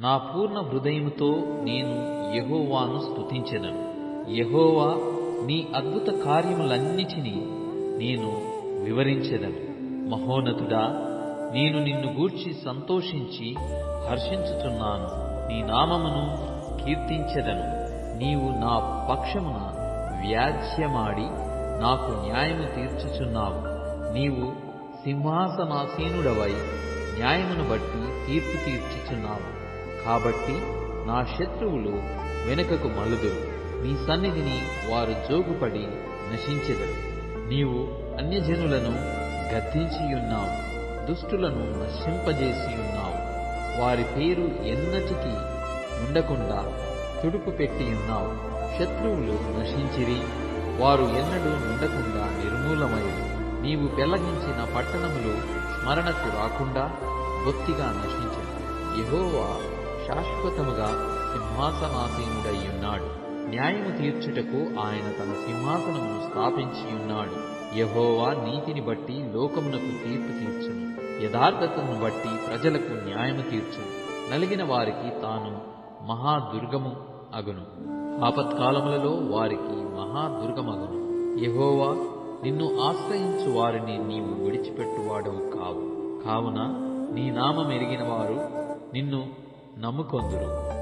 నా పూర్ణ హృదయముతో నేను యహోవాను స్తుతించెదను. యహోవా నీ అద్భుత కార్యములన్నిటినీ నేను వివరించెదను. మహోన్నతుడా నేను నిన్ను గూర్చి సంతోషించి హర్షించుచున్నాను. నీ నామమును కీర్తించెదను. నీవు నా పక్షమున వ్యాజ్యమాడి నాకు న్యాయము తీర్చుచున్నావు. నీవు సింహాసనాసీనుడవై న్యాయమును బట్టి తీర్పు తీర్చుచున్నావు. కాబట్టి నా శత్రువులు వెనుకకు మల్లుదురు నీ సన్నిధిని వారు జోగుపడి నశించెదరు. నీవు అన్యజనులను గద్దించియున్నావు. దుష్టులను నశింపజేసి ఉన్నావు వారి పేరు ఎన్నటికీ ఉండకుండా తుడుపు పెట్టి ఉన్నావు శత్రువులు నశించిరి. వారు ఎన్నడూ ఉండకుండా నిర్మూలమయ్యారు. నీవు పెళ్ళగించిన పట్టణములు స్మరణకు రాకుండా బొత్తిగా నశించను. యహోవా శాశ్వతముగా సింహాసనాసీనుడై ఉన్నాడు న్యాయము తీర్చుటకు ఆయన తన సింహాసనమును స్థాపించి ఉన్నాడు. యహోవా నీతిని బట్టి లోకమునకు తీర్పు తీర్చును. యథార్థతను బట్టి ప్రజలకు న్యాయము తీర్చును. నలిగిన వారికి తాను మహాదుర్గము అగును. ఆపత్కాలములలో వారికి మహాదుర్గమగును. యహోవా నిన్ను ఆశ్రయించు వారిని నీవు విడిచిపెట్టువాడవు కావు. కావున నీ నామమెరిగిన వారు నిన్ను నమ్ముకొందురు.